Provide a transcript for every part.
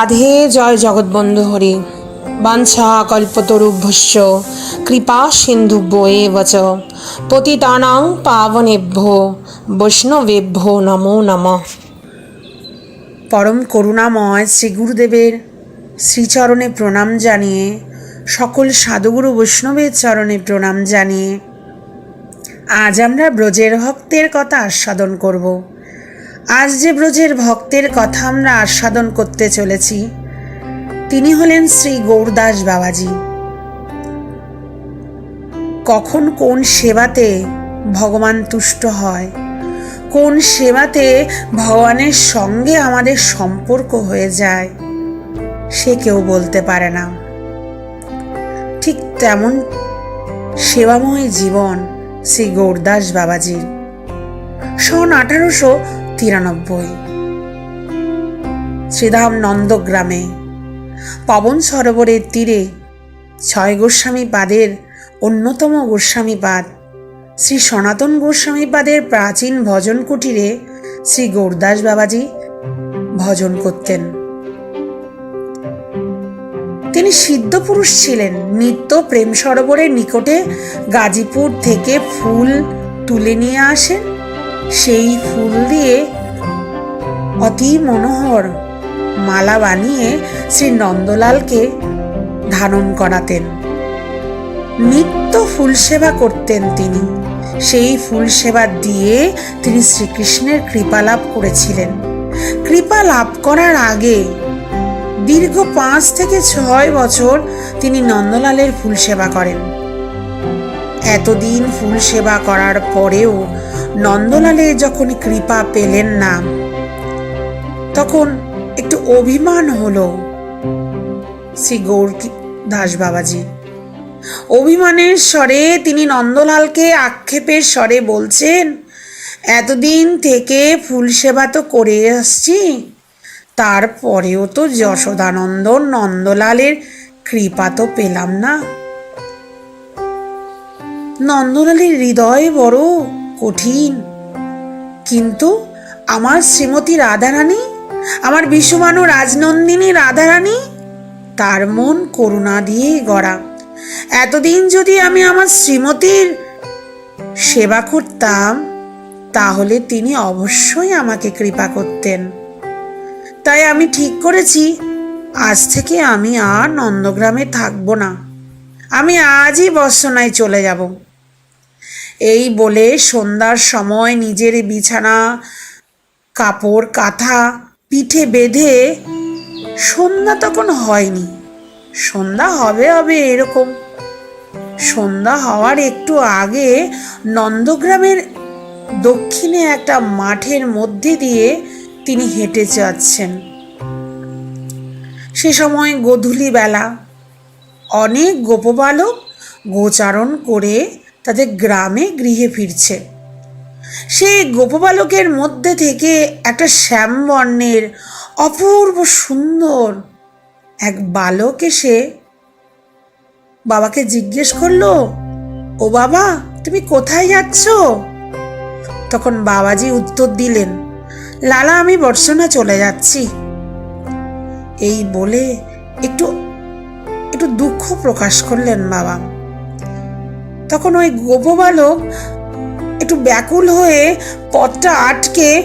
রাধে, জয় জগৎবন্ধু হরি। বাঞ্ছা কল্পতরুভ্যশ্চ, কৃপা সিন্ধুভ্য এব চ পতিতানাং পাবনেভ্য, বৈষ্ণবেভ্য নমো নমঃ। পরম করুণাময় শ্রী গুরুদেবের শ্রীচরণে প্রণাম জানিয়ে, সকল সাধুগুরু বৈষ্ণবের চরণে প্রণাম জানিয়ে, আজ আমরা ব্রজের ভক্তের কথা আস্বাদন করব। আজ যে ব্রজের ভক্তের কথা আমরা আস্বাদন করতে চলেছি, তিনি হলেন শ্রী গৌরদাস বাবাজি। কখন কোন সেবাতে ভগবান তুষ্ট হয়, কোন সেবাতে ভগবানের সঙ্গে আমাদের সম্পর্ক হয়ে যায়, সে কেউ বলতে পারে না। ঠিক তেমন সেবাময় জীবন শ্রী গৌরদাস বাবাজির। সন আঠারোশো তিরানব্বই। শ্রীধাম নন্দগ্রামে, পবন সরোবরের তীরে ছয় গোস্বামী পাদের অন্যতম গোস্বামী পাদ। শ্রী সনাতন গোস্বামী পাদের প্রাচীন ভজন কুটিরে শ্রী গৌরদাস বাবাজি ভজন করতেন। তিনি সিদ্ধ পুরুষ ছিলেন। নিত্য প্রেম সরোবরের নিকটে গাজীপুর থেকে ফুল তুলে নিয়ে আসেন। সেই ফুল দিয়ে অতি মনোহর মালা বানিয়ে শ্রী নন্দলালকে ধারণ করাতেন। নিত্য ফুল সেবা করতেন তিনি। সেই ফুল সেবা দিয়ে তিনি শ্রীকৃষ্ণের কৃপা লাভ করেছিলেন। কৃপা লাভ করার আগে দীর্ঘ পাঁচ থেকে ছয় বছর তিনি নন্দলালের ফুল সেবা করেন। এতদিন ফুল সেবা করার পরেও নন্দলালে যখন কৃপা পেলেন না, তখন একটু অভিমান হলো শ্রী গৌর দাস বাবাজি। অভিমানের স্বরে তিনি নন্দলালকে আক্ষেপের স্বরে বলছেন, এতদিন থেকে ফুল সেবা তো করে আসছি, তারপরেও তো যশোদানন্দ নন্দলালের কৃপা তো পেলাম না। নন্দলালের হৃদয় বড় কঠিন। কিন্তু আমার শ্রীমতী রাধারানী, আমার বিশ্বমানু রাজনন্দিনী রাধারানী, তার মন করুণা দিয়ে গড়া। এতদিন যদি আমি আমার শ্রীমতীর সেবা করতাম, তাহলে তিনি অবশ্যই আমাকে কৃপা করতেন। তাই আমি ঠিক করেছি, আজ থেকে আমি আর নন্দগ্রামে থাকব না। আমি আজই বর্ষনায় চলে যাব। এই বলে সন্ধ্যার সময় নিজের বিছানা, কাপড়, কাঁথা, পিঠে বেঁধে সন্ধ্যা তখন হয়নি। সন্ধ্যা হবে হবে এরকম। সন্ধ্যা হওয়ার একটু আগে নন্দগ্রামের দক্ষিণে একটা মাঠের মধ্যে দিয়ে তিনি হেঁটে যাচ্ছেন। সে সময় গধূলি বেলা অনেক গোপবালক গোচারণ করে তাদের গ্রামে গৃহে ফিরছে। সেই গোপবালকের মধ্যে থেকে একটা শ্যামবর্ণের অপূর্ব সুন্দর এক বালক এসে বাবাকে জিজ্ঞেস করল, ও বাবা, তুমি কোথায় যাচ্ছ? তখন বাবাজি উত্তর দিলেন, লালা, আমি বর্ষনা চলে যাচ্ছি। এই বলে একটু একটু দুঃখ প্রকাশ করলেন বাবা। তখন ওই গোপবালক একটু ব্যাকুল হয়ে পথটা আটকে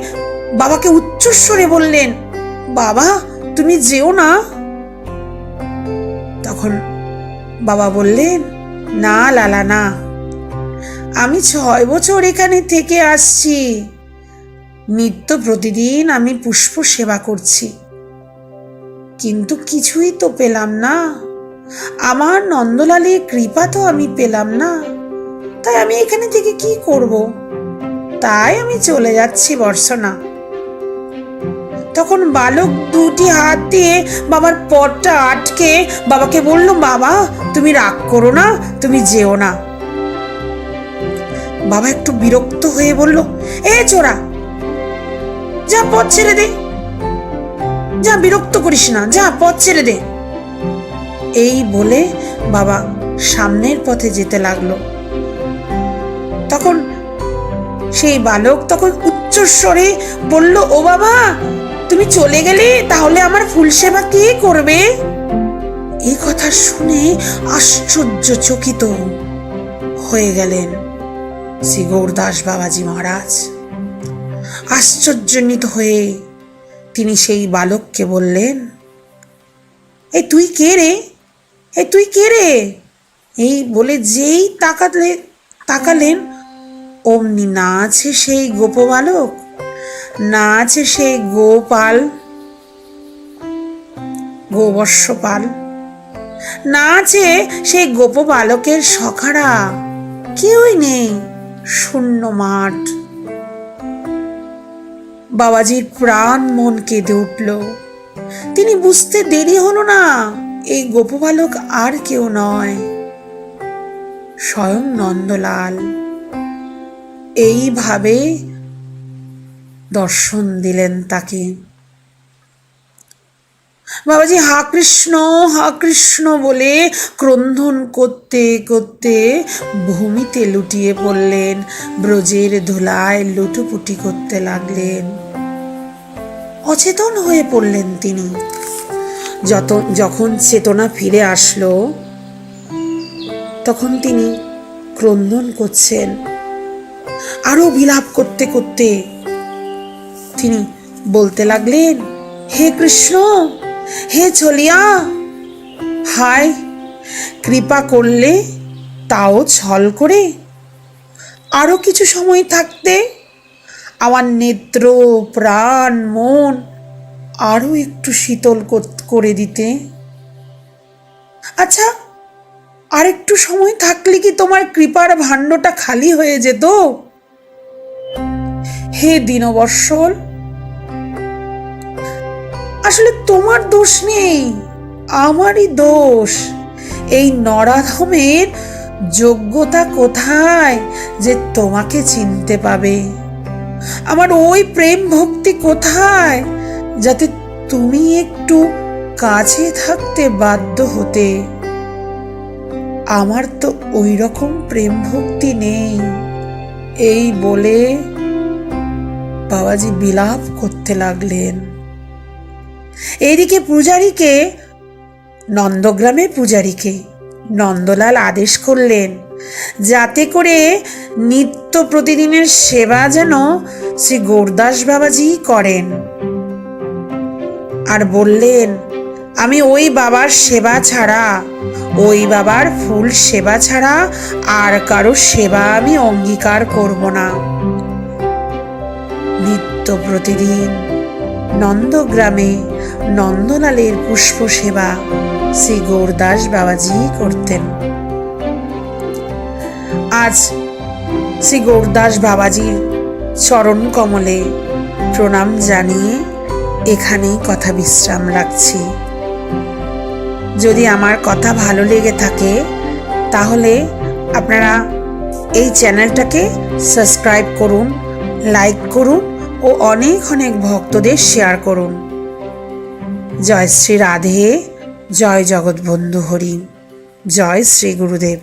বাবাকে উচ্চস্বরে বললেন, বাবা, তুমি যেও না। তখন বাবা বললেন, না লালা না আমি ছয় বছর এখানে থেকে আসছি। নিত্য প্রতিদিন আমি পুষ্প সেবা করছি। কিন্তু কিছুই তো পেলাম না। আমার নন্দলালের কৃপা তো আমি পেলাম না। তাই আমি এখানে থেকে কি করব? তাই আমি চলে যাচ্ছি, বর্ষনা। তখন বালক দুটি হাত দিয়ে বাবার পথটা আটকে বাবাকে বলল, বাবা, তুমি রাগ করো না, তুমি যেও না। বাবা একটু বিরক্ত হয়ে বলল, এ চোরা, যা পথ ছেড়ে দে। যা বিরক্ত করিস না, যা পথ ছেড়ে দে। এই বলে বাবা সামনের পথে যেতে লাগল। সেই বালক তখন উচ্চস্বরে বলল, ও বাবা, তুমি চলে গেলে তাহলে আমার ফুল সেবা কে করবে? এই কথা শুনে আশ্চর্যচকিত হয়ে গেলেন শ্রী গৌরদাস বাবাজি মহারাজ। আশ্চর্যান্বিত হয়ে তিনি সেই বালককে বললেন, এ তুই কে রে? এ তুই কে রে? এই বলে যেই তাকালে তাকালেন অমনি না আছে সেই গোপবালক? না আছে সেই গোপাল? গোবর্ষপাল? না আছে সেই গোপ বালকের সখারা? কেউই নেই, শূন্য মাঠ। বাবাজির প্রাণ মন কেঁদে উঠল। তিনি বুঝতে দেরি হলো না, এই গোপবালক আর কেউ নয়। স্বয়ং নন্দলাল। এইভাবে দর্শন দিলেন তাকে। বাবাজি, হা কৃষ্ণ হা কৃষ্ণ বলে ক্রন্ধন করতে করতে ভূমিতে লুটিয়ে পড়লেন, ব্রজের ধুলায় লুটুপুটি করতে লাগলেন। অচেতন হয়ে পড়লেন তিনি। যত, যখন চেতনা ফিরে আসলো, তখন তিনি ক্রন্দন করছেন। আরও বিলাপ করতে করতে তিনি বলতে লাগলেন, হে কৃষ্ণ, হে ছলিয়া হায়, কৃপা করলে তাও ছল করে। আরও কিছু সময় থাকতে আমার নেত্র, প্রাণ, মন আরও একটু শীতল করে দিতে। আচ্ছা আর একটু সময় থাকলে কি তোমার কৃপার ভাণ্ডটা খালি হয়ে যেত? হে দীনবৎসল, আসলে তোমার দোষ নেই, আমারই দোষ। এই নরাধমের যোগ্যতা কোথায় যে তোমাকে চিনতে পাবে? আমার ওই প্রেম ভক্তি কোথায় যাতে তুমি একটু কাছে থাকতে বাধ্য হতে? আমার তো ওই রকম প্রেম ভক্তি নেই। এই বলে বাবাজি বিলাপ করতে লাগলেন। এইদিকে পূজারীকে নন্দগ্রামের পূজারীকে নন্দলাল আদেশ করলেন যাতে করে নিত্য প্রতিদিনের সেবা যেন শ্রী গৌরদাস বাবাজি করেন। আর বললেন আমি ওই বাবার সেবা ছাড়া, ওই বাবার ফুল সেবা ছাড়া আর কারও সেবা আমি অঙ্গীকার করব না। নিত্য প্রতিদিন নন্দগ্রামে নন্দলালের পুষ্প সেবা শ্রী গৌরদাস বাবাজি করতেন। আজ শ্রী গৌরদাস বাবাজির চরণ কমলে প্রণাম জানিয়ে এখানেই কথা বিশ্রাম রাখছি। যদি আমার কথা ভালো লেগে থাকে, তাহলে আপনারা এই চ্যানেলটাকে সাবস্ক্রাইব করুন, লাইক করুন ও অনেক অনেক ভক্তদের শেয়ার করুন। জয় শ্রী রাধে, জয় জগৎবন্ধু হরি, জয় শ্রী গুরুদেব।